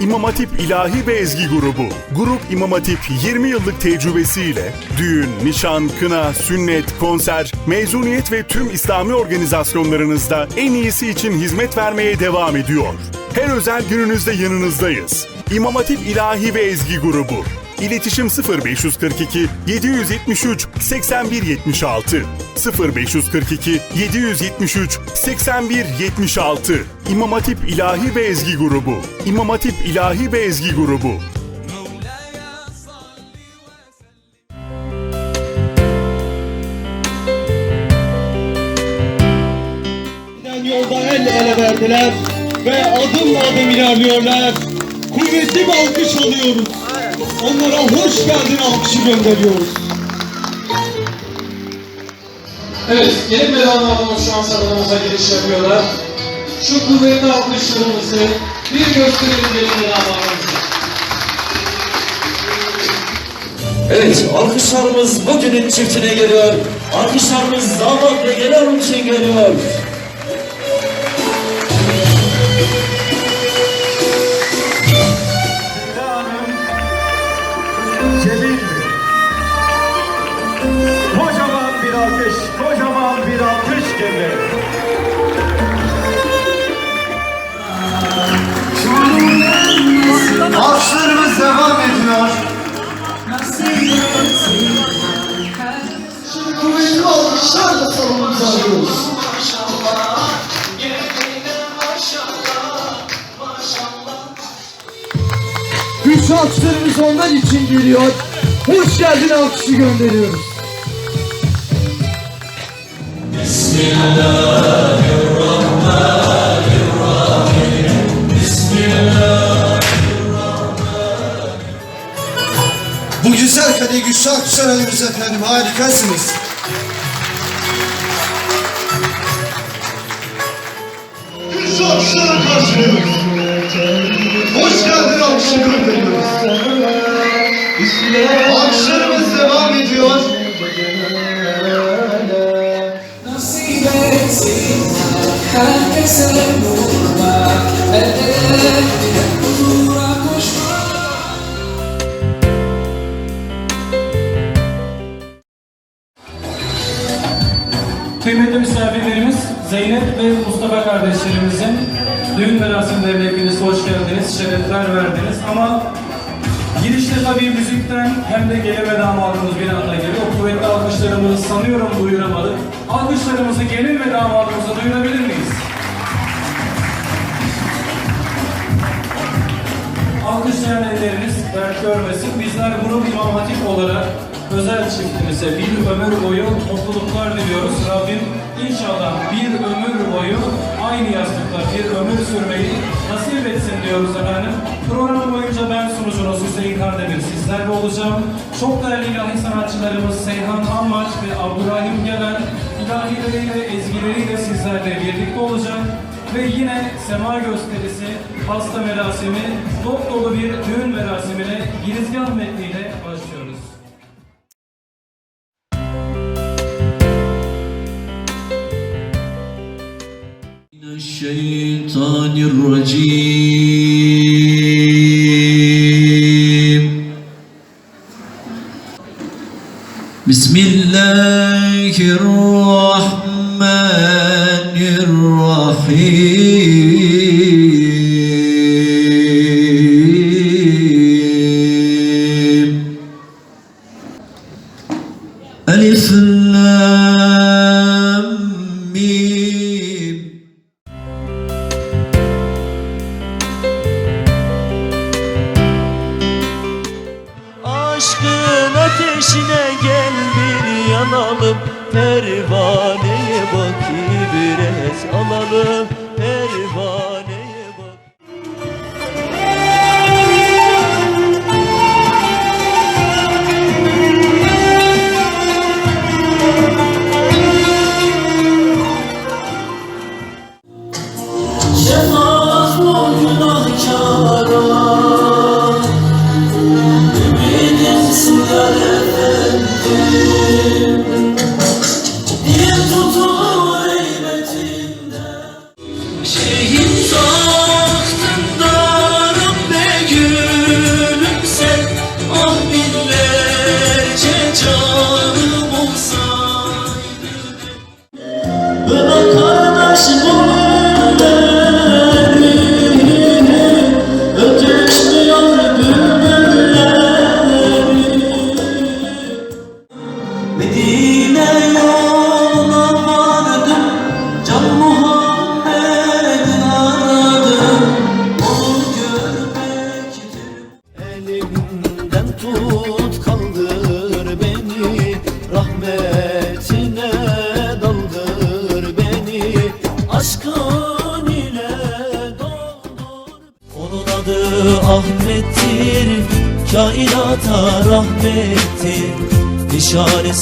İmam Hatip İlahi ve Ezgi Grubu. Grup İmam Hatip 20 yıllık tecrübesiyle düğün, nişan, kına, sünnet, konser, mezuniyet ve tüm İslami organizasyonlarınızda en iyisi için hizmet vermeye devam ediyor. Her özel gününüzde yanınızdayız. İmam Hatip İlahi ve Ezgi Grubu. İletişim 0542 773 81 76 0542 773 81 76 İmam Hatip İlahi ve Ezgi Grubu İmam Hatip İlahi ve Ezgi Grubu yolda el verdiler ve adım adım ilerliyorlar. Kuvvetli bir alkış alıyoruz. Onlara hoş geldin alkışı gönderiyoruz. Evet, gelin ve damadımız şu an salonumuza giriş yapıyorlar. Şu kuvvetli alkışlarımızı bir gösterelim gelin ve damadımıza. Evet, alkışlarımız bugünün çiftine geliyor. Alkışlarımız damat ve gelin hanım için geliyor. Geldi. Alkışlarımız devam ediyor. Şimdi kuvvetli alkışlarla salonumuza alıyoruz. Güçlü alkışlarımız onlar için geliyor. Hoş geldin alkışı gönderiyoruz. Bu güzel kadeyi güçlü alıyoruz efendim. Harikasınız. Güçlü alkışlara karşılıyoruz. Hoş geldin gönderiyoruz. Alkışlarımız koşmak Kıymetli misafirlerimiz Zeynep ve Mustafa kardeşlerimizin düğün merasimlerine hepiniz hoş geldiniz, şerefler verdiniz. Ama girişte tabii müzikten hem de gelin ve damadımız bir anda geliyor. O kuvvetli alkışlarımızı sanıyorum duyuramadık. Alkışlarımızı gelin ve damadımıza duyurabilir miyiz? Alkışlayan elleriniz dert görmesin. Bizler grup İmam Hatip olarak özel çiftimize bir ömür boyu mutluluklar diliyoruz. Rabbim inşallah bir ömür boyu aynı yastıkta bir ömür sürmeyi nasip etsin diyoruz efendim. Program boyunca ben sunucunuz Hüseyin Kardemir sizlerle olacağım. Çok değerli ilahi sanatçılarımız Seyhan Hammaç ve Abdurrahim Gelen ilahileriyle, ezgileriyle sizlerle birlikte olacak Ve yine sema gösterisi, hasta merasimi, dop dolu bir düğün merasimine girizgah metniyle başlıyoruz. من الشيطان الرجيم بسم الله الرحمن الرحيم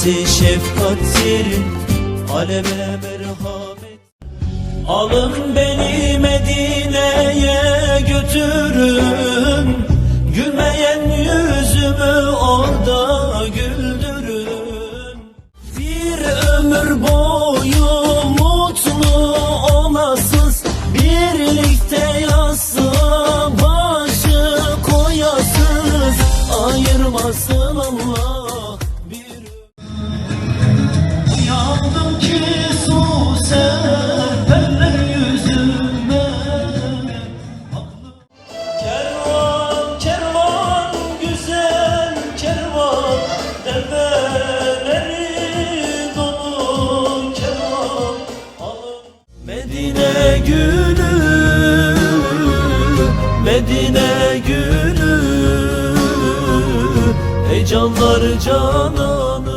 merhameti şefkattir Aleme merhamet. Alın beni Medine'ye götürün. Ey canları cananı.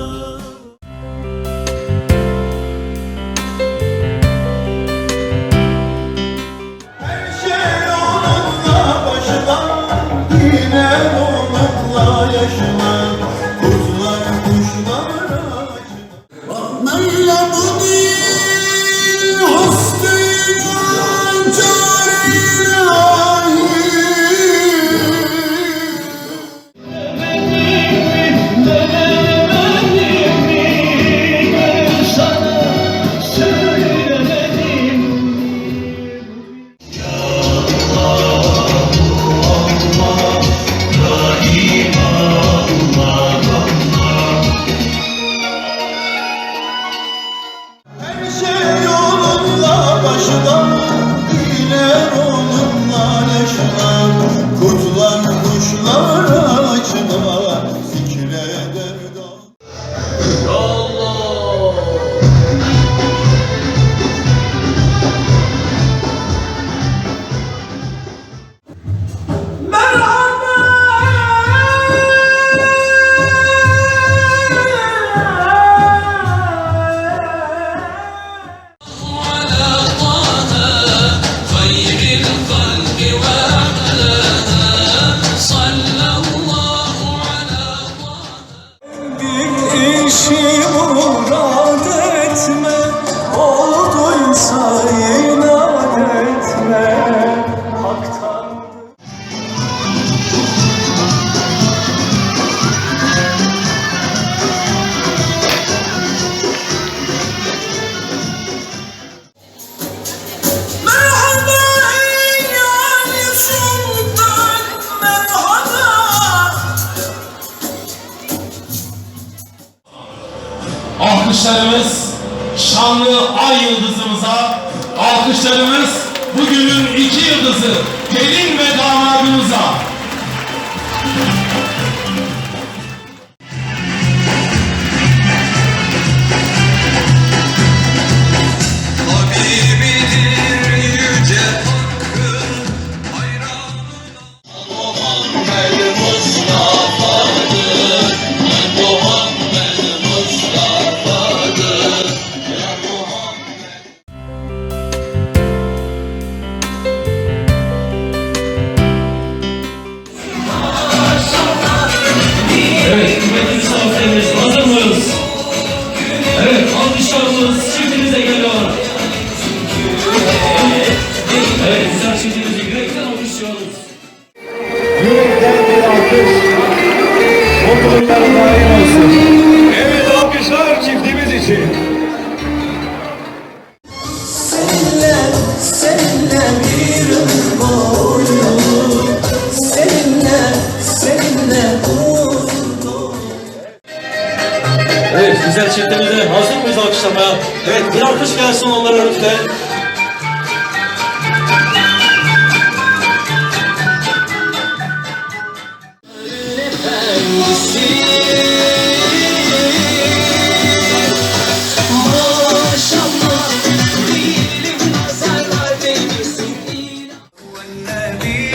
Güzel çiftimize hazır mıyız alkışlamaya? Evet bir alkış gelsin onlara önümüzde.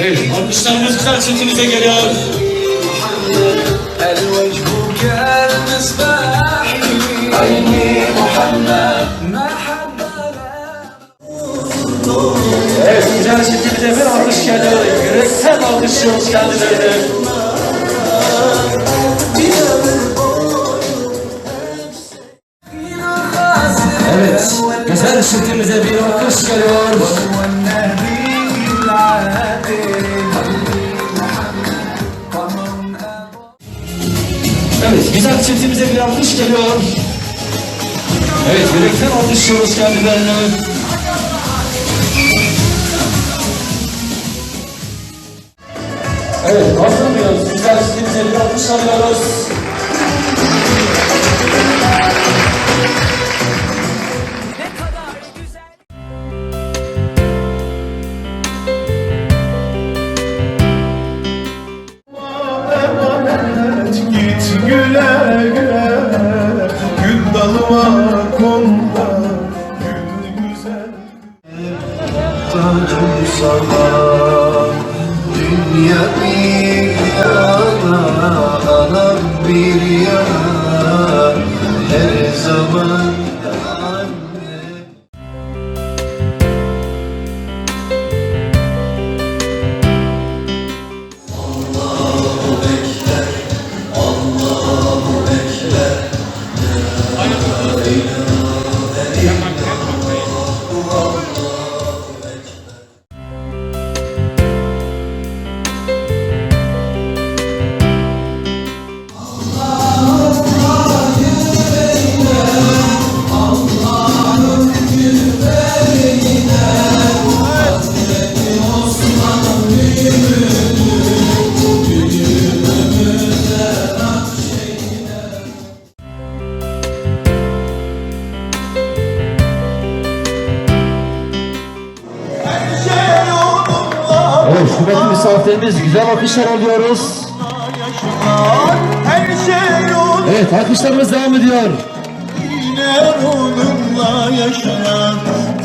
Evet, alkışlarımız güzel çiftimize geliyor. الوجه كالمصباح عيني محمد Evet güzel şekilde bir alkış Evet, güzel şirketimize bir alkış geliyor. Evet, güzel çiftimize bir alkış geliyor. Evet, yürekten alkışlıyoruz kendilerini. Evet, hazır mıyız? Güzel çiftimize bir alkış alıyoruz. Oh, misafirlerimiz güzel alkışlar alıyoruz. Her şey yolunda Evet, alkışlarımız devam ediyor. onunla yaşayan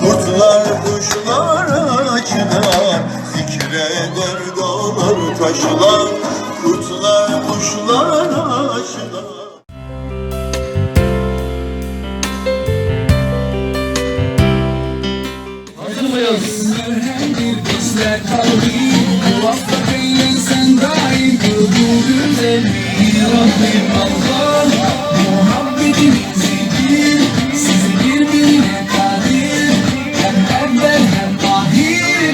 Kurtlar kuşlar açılar Zikreder dağlar taşlar Kurtlar kuşlar açılar Hazır mıyız? Bizler kalbi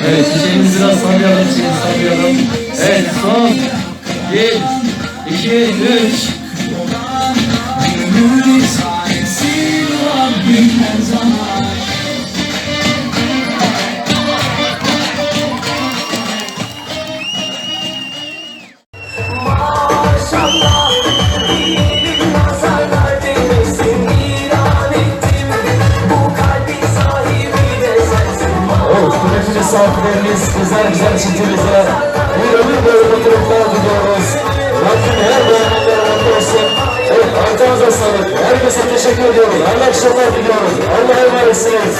Evet, çiçeğimizi biraz sallayalım, çiçeğimizi sallayalım. Evet, son. Bir, iki, üç. Güzel güzel çiftimize bir ömür boyu mutluluklar diliyoruz. Rabbim her daiminde mutlu olsun. Evet, ayağınıza sağlık. Herkese teşekkür ediyoruz. Allah akşamlar diliyoruz. Allah'a emanetsiniz.